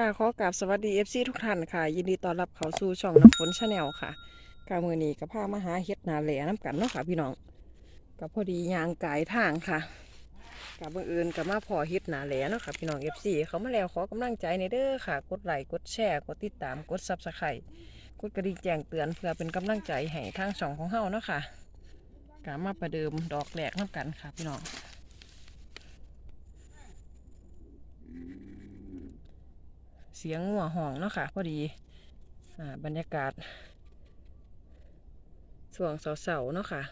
ค่ะขอกราบสวัสดี FC ทุกท่านค่ะ ยินดีต้อนรับเข้าสู่ช่องน้ำฝนชาแนลค่ะกามือนี้กับพามาหาเฮ็ดนาแหล่น้ำกันเนาะค่ะพี่น้องกับพอดียางกายทางค่ะกับบังเอิญกับมาพอเฮ็ดนาแหล่เนาะค่ะพี่น้อง FC เขามาแล้วขอกำลังใจในเด้อค่ะ กดไลค์กดแชร์กดติดตามกด Subscribe กดกระดิ่งแจ้งเตือนเพื่อเป็นกำลังใจให้ทางช่องของเฮาเนาะค่ะกามาประเดิมดอกแหลกน้ำกันค่ะพี่น้อง เสียงหัวห้องเนาะค่ะพอดีอ่าบรรยากาศส่วงเสาๆเนาะค่ะ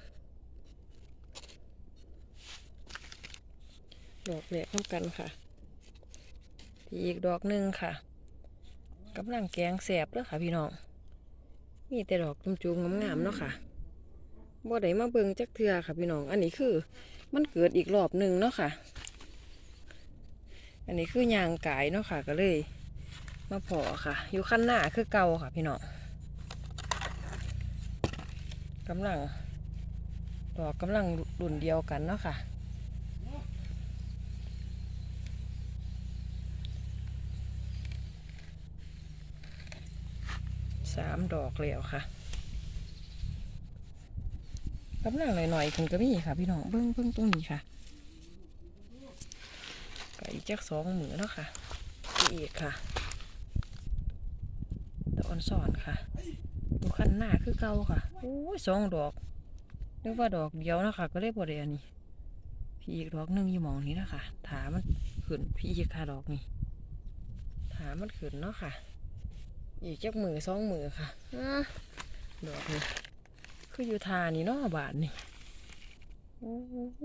ดอกแหลกน้ำกันค่ะ อีกดอกหนึ่งค่ะกำลังแกงแสบแล้วค่ะพี่น้องมีแต่ดอกจุ่มๆงามๆเนาะค่ะบ่ได้มาเบิ่งจักเทือค่ะพี่น้อง อันนี้คือ มันเกิดอีกรอบหนึ่งเนาะค่ะ อันนี้คือยางกายเนาะค่ะก็เลย มาพอค่ะ อยู่ขั้นหน้าคือเก่าค่ะพี่น้องกำลังดอกกำลังรุ่นเดียวกันเนาะค่ะสามดอกแล้วค่ะกำลังหน่อยๆคุณก็มีค่ะพี่น้องเบิ้งเบิ้งตรงนี้ค่ะก็อีกจักสองหมือแล้วค่ะอีกค่ะ ออนสอนค่ะดูขั้นหน้าคือเก่าค่ะโอ้ยสองดอกนึกว่าดอกเดียวนะคะก็เลยบริเวณนี้ พี่อีกดอกหนึ่งอยู่มองนี้นะคะถามันขึ้นพี่อีกค่ะดอกนี้ถามันขึ้นเนาะค่ะ อีกจักมือสองมือค่ะอดอกนี้คืออยู่ทานี่เนาะบาทนี่โอ้โห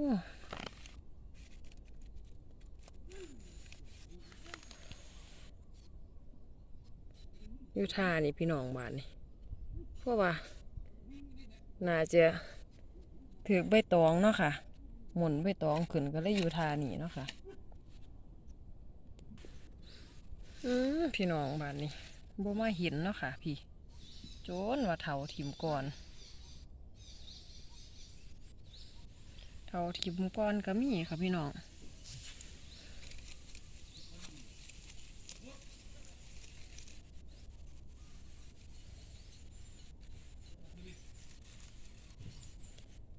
อ ยู่ทานี่พี่น้องบ้าทนี่เพราะว่า น่าจะถือใบตองเนาะค่ะ หมุนใบตองขึ้นก็เลยอยู่ทานี่เนาะค่ะอืมพี่น้องบ้าทนี่บ่มาเห็นเนาะค่ะ พี่ โจนว่าเถาทิมก่อนเถาทิมก่อนก็มีค่ะพี่น้อง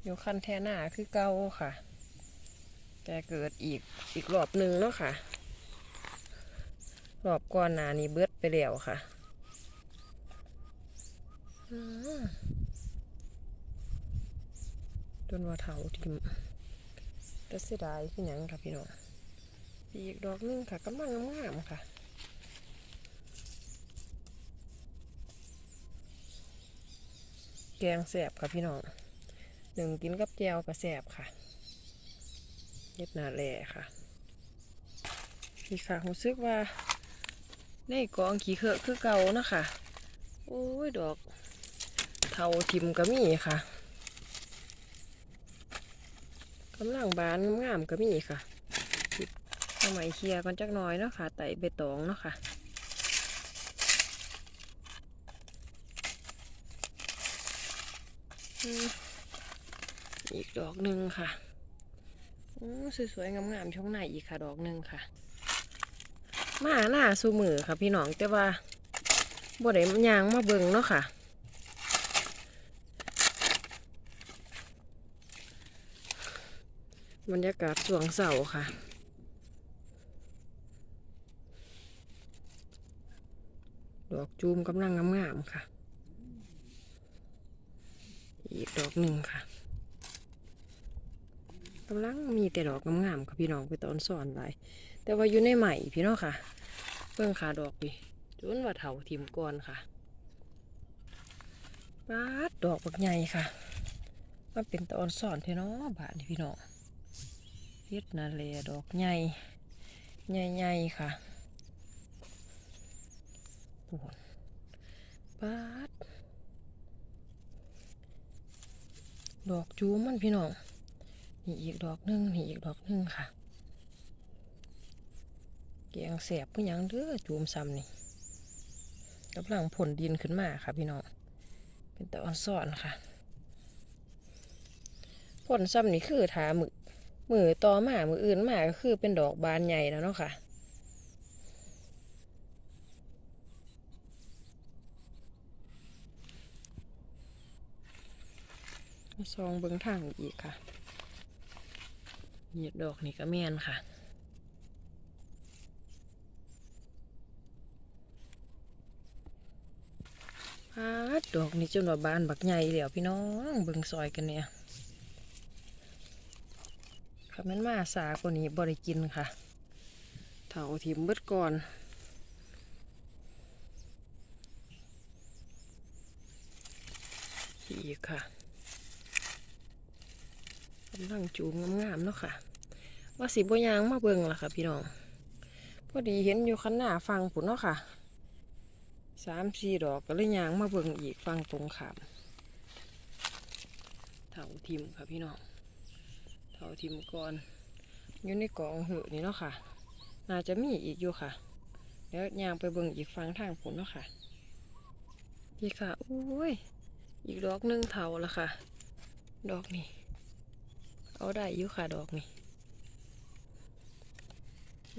อยู่คันแทหน้าคือเก่าค่ะ แต่เกิดอีกอีกรอบหนึ่งเนาะค่ะ รอบก่อนหน้านี้เบิดไปแล้วค่ะอืมจนว่าเถาทิมแต่เสียดายคือหยังค่ะพี่น้องอีกดอกหนึงค่ะกำลังงามค่ะแกงแสบค่ะพี่น้อง หนึ่งกินกับแจวกระแสบค่ะเย็ดหนาแหล่ค่ะพี่ค่ะรู้สึกว่าในกองขี้เคอะคือเก่านะคะโอ้ยดอกเทาทิมก็มีค่ะกำลังบานงามก็มีค่ะทำไมเคลียร์กันจักน้อยเนาะค่ะไต่ใบตองเนาะค่ะอืม ดอกหนึ่งค่ะโอ้สวยๆงามๆช่องไหนอีกค่ะ ดอกหนึ่งค่ะ มาหน้าสูมือค่ะ พี่น้องแต่ว่าบ่ได้ยางมาเบิ่งเนาะค่ะบรรยากาศสวงเสาค่ะ ดอกจูมกำลังงามๆค่ะ อีกดอกหนึ่งค่ะ กำลังมีแต่ดอกงามๆค่ะพี่น้องไปตอนสอนหลยแต่ว่าอยู่ในใหม่พี่น้องค่ะเพิ่งขาดอกดิจนว่าเถาทิมก่อนค่ะปาดดอกบักใหญ่ค่ะมันเป็นตอนสอนเทเนาะบาทนี่พี่น้องเฮ็ดนาเลดอกใหญ่ใหญ่ๆค่ะโอ้โหปาดดอกจูมันพี่น้องี่อีกดอกหนึ่งนี่อีกดอกหนึ่งค่ะ เกียงเสียบก็ยังเด้อจูมซ้ำนี่กำลังผลดินขึ้นมาค่ะพี่น้อง เป็นตะออนซ่อนค่ะผลซ้ำนี่คือถามือมือต่อมามืออื่นมาก็คือเป็นดอกบานใหญ่แล้วเนาะค่ะซองเบื้องทางอีกค่ะ เหยียดดอกนี่ก็แม่นค่ะพาดดอกนี่จนว่าบานบักใหญ่เดี๋ยวพี่น้องเบิ่งซอยกันเนี่ยค่ะแม่นมาสากว่านี้บ่ได้กินค่ะเถาทิมเบิดก่อน อีกค่ะ กำลังจูงงามๆเนาะค่ะ ว่าสิบ่ยางมาเบิ่งล่ะค่ะ พี่น้อง พอดีเห็นอยู่ข้างหน้าฟังผุนเนาะค่ะสามสี่ดอกก็เลยยางมาเบิ่งอีกฟังตรงขามเถาทิมค่ะพี่น้องเถาทิมก่อนอยู่ในกองเหอนี่เนาะค่ะ น่าจะมีอีกอยู่ค่ะ แล้วยางไปเบิ่งอีกฟังทางผลเนาะค่ะนี่ค่ะโอ้ย อีกดอกหนึงเถาละค่ะ ดอกนี่ เอาได้อยู่ค่ะดอกนี่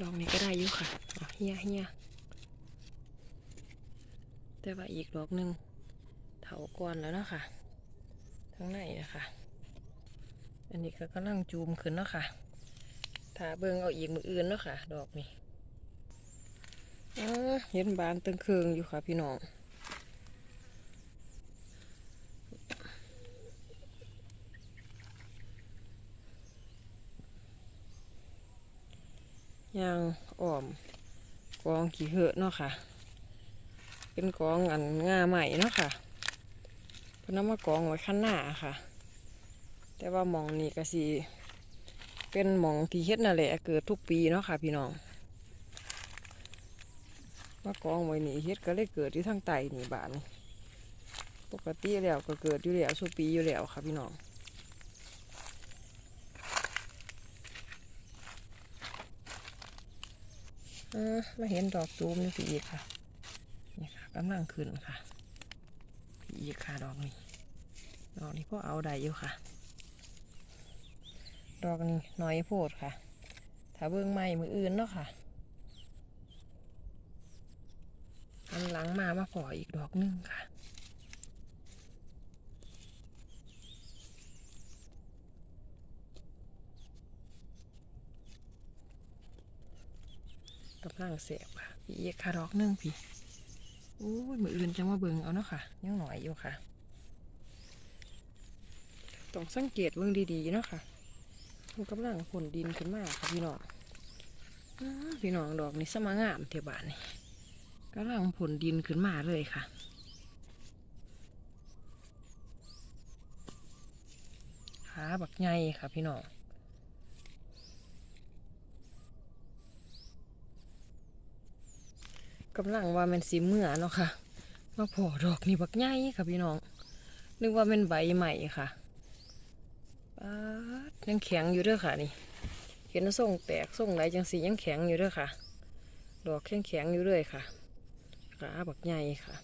ดอกนี้ก็ได้อยู่ค่ะเฮียเฮียแต่ว่าอีกดอกหนึ่งเถาก่อนแล้วนะค่ะทั้งในนะคะอันนี้ก็กำลังจูมขึ้นเนาะค่ะถ้าเบิ่งเอาอีกมืออื่นเนาะค่ะ ดอกนี้อ้าเห็นบานตึงเคืองอยู่ค่ะพี่น้อง ยางอ่อมกองขี้เหอะเนาะค่ะ เป็นกองอันงาใหม่เนาะค่ะเพนำมากองไว้ข้างหน้าค่ะ แต่ว่าหมองนี่ก็สิเป็นหมองที่เฮ็ดนั่นแหละเกิดทุกปีเนาะค่ะ พี่น้องมากองไว้นี่เฮ็ดก็เลยเกิดที่ทางใต้นี่บานปกติแล้วก็เกิดอยู่แล้วสุปีอยู่แล้วค่ะพี่น้องเออ มาเห็นดอกตูมนี่สิอีกค่ะ นี่ค่ะกำลังขึ้นค่ะอีกค่ะดอกนี้ ดอกนี้พ่อเอาได้อยู่ค่ะ ดอกนี้น้อยโพดค่ะ ถ้าเบื้องใหม่มืออื่นเนาะค่ะอันหลังมามาขออีกดอกหนึงค่ะ กำลังเสียบค่ะพี่อีกค่ะดอกนึงพี่โอ้ยมืออื่นจังว่าเบิงเอาเนาะค่ะยังหน่อยอยู่ค่ะ ต้องสังเกตเบิ่งดีๆเนาะค่ะมันกำลังผลดินขึ้นมาค่ะพี่น้องพี่น้องดอกนี้สมางามเทบานนี่กำลังผลดินขึ้นมาเลยค่ะขาบักใหญ่ค่ะพี่น้อง กำลังว่ามันสีเมื่อเนาะค่ะ มาพอดอกนี่บักใหญ่ค่ะพี่น้อง นึกว่าเป็นใบใหม่ค่ะป๊าดยังแข็งอยู่เด้อค่ะนี่เห็นส่งแตกส่งไหนจังสียังแข็งอยู่เด้อค่ะ ดอกแข็งแข็งอยู่เลยค่ะขาบักใหญ่ค่ะ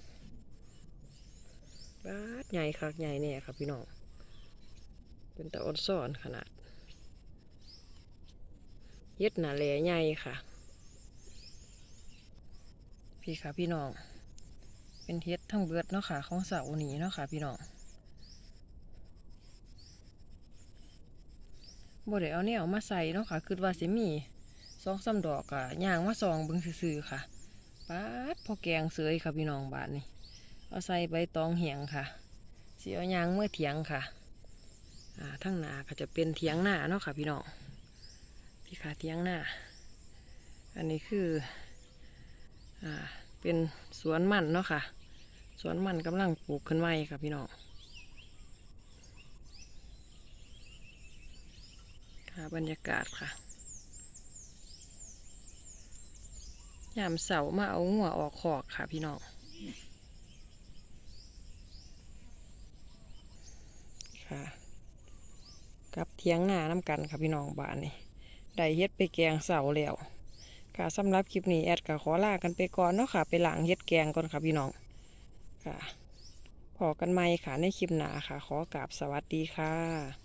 ป๊าดใหญ่ค่ะใหญ่เนี่ยค่ะพี่น้อง เป็นตะอดซ่อนขนาด เย็ดหนาแหล่ใหญ่ค่ะ พี่ค่ะพี่น้อง เป็นเฮ็ดทั้งเบิดเนาะค่ะของเสาหนีเนาะค่ะพี่น้องบ่ได้เอาแนวมาใส่เนาะค่ะคือว่าสิมีสองสามดอกอะย่างมาซองเบิ่งซื่อๆค่ะป๊าดพอแกงเสยค่ะพี่น้องบาทนี่เอาใส่ใบตองเหียงค่ะสิเอายางเมื่อเถียงค่ะอ่าทั้งหน้าก็จะเป็นเถียงหน้าเนาะค่ะพี่น้องพี่ค่ะเถียงหน้า อันนี้คือ อ่า เป็นสวนมันเนาะค่ะ สวนมันกำลังปลูกขึ้นใหม่ค่ะพี่น้องค่ะบรรยากาศค่ะยามเสามาเอาหัวออกขอกค่ะพี่น้องค่ะ กับเทียงหน้าน้ำกันค่ะพี่น้องบ้านนี่ได้เฮ็ดไปแกงเสาแล้ว ค่ะสำหรับคลิปนี้แอดก็ขอลากันไปก่อนเนาะค่ะ ไปล้างเฮ็ดแกงก่อนค่ะพี่น้องค่ะพอกันไหมค่ะในคลิปหน้าค่ะ ขอกราบสวัสดีค่ะ